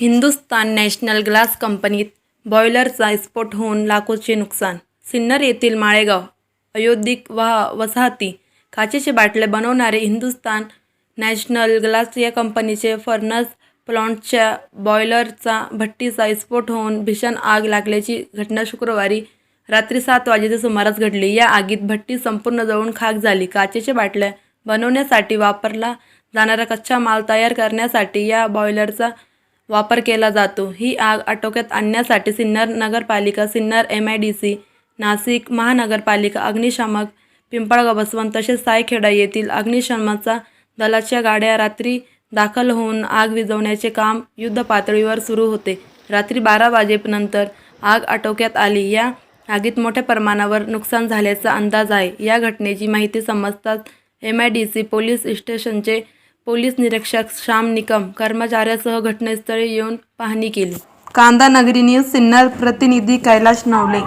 Hindustan national glass कंपनीत बॉयलरचा स्फोट होऊन लाखोचे नुकसान. सिन्नर येथील माळेगाव अयोधिक वहा वसाहती काचेचे बाटले बनवणारे हिंदुस्तान नॅशनल ग्लास या कंपनीचे फर्नस प्लांटच्या बॉयलरचा भट्टीचा स्फोट होऊन भीषण आग लागल्याची घटना शुक्रवारी रात्री सात वाजेच्या सुमारास घडली. या आगीत भट्टी संपूर्ण जळून खाक झाली. काचेच्या बाटल्या बनवण्यासाठी वापरला जाणारा कच्चा माल तयार करण्यासाठी या बॉयलरचा वापर केला जातो. ही आग आटोक्यात आणण्यासाठी सिन्नर नगरपालिका Sinnar M I D C Nashik महानगरपालिका अग्निशामक पिंपळगाव बसवंत तसेच सायखेडा येथील अग्निशमनाचा दलाच्या गाड्या रात्री दाखल होऊन आग विझवण्याचे काम युद्धपातळीवर सुरू होते. रात्री बारा वाजेनंतर आग आटोक्यात आली. या आगीत मोठ्या प्रमाणावर नुकसान झाल्याचा अंदाज आहे. या घटनेची माहिती समजताच M I D C police स्टेशनचे पोलीस निरीक्षक श्याम निकम कर्मचाऱ्यासह घटनास्थळी येऊन पाहणी केली. कांदा नगरी न्यूज सिन्नर प्रतिनिधी कैलाश नवले.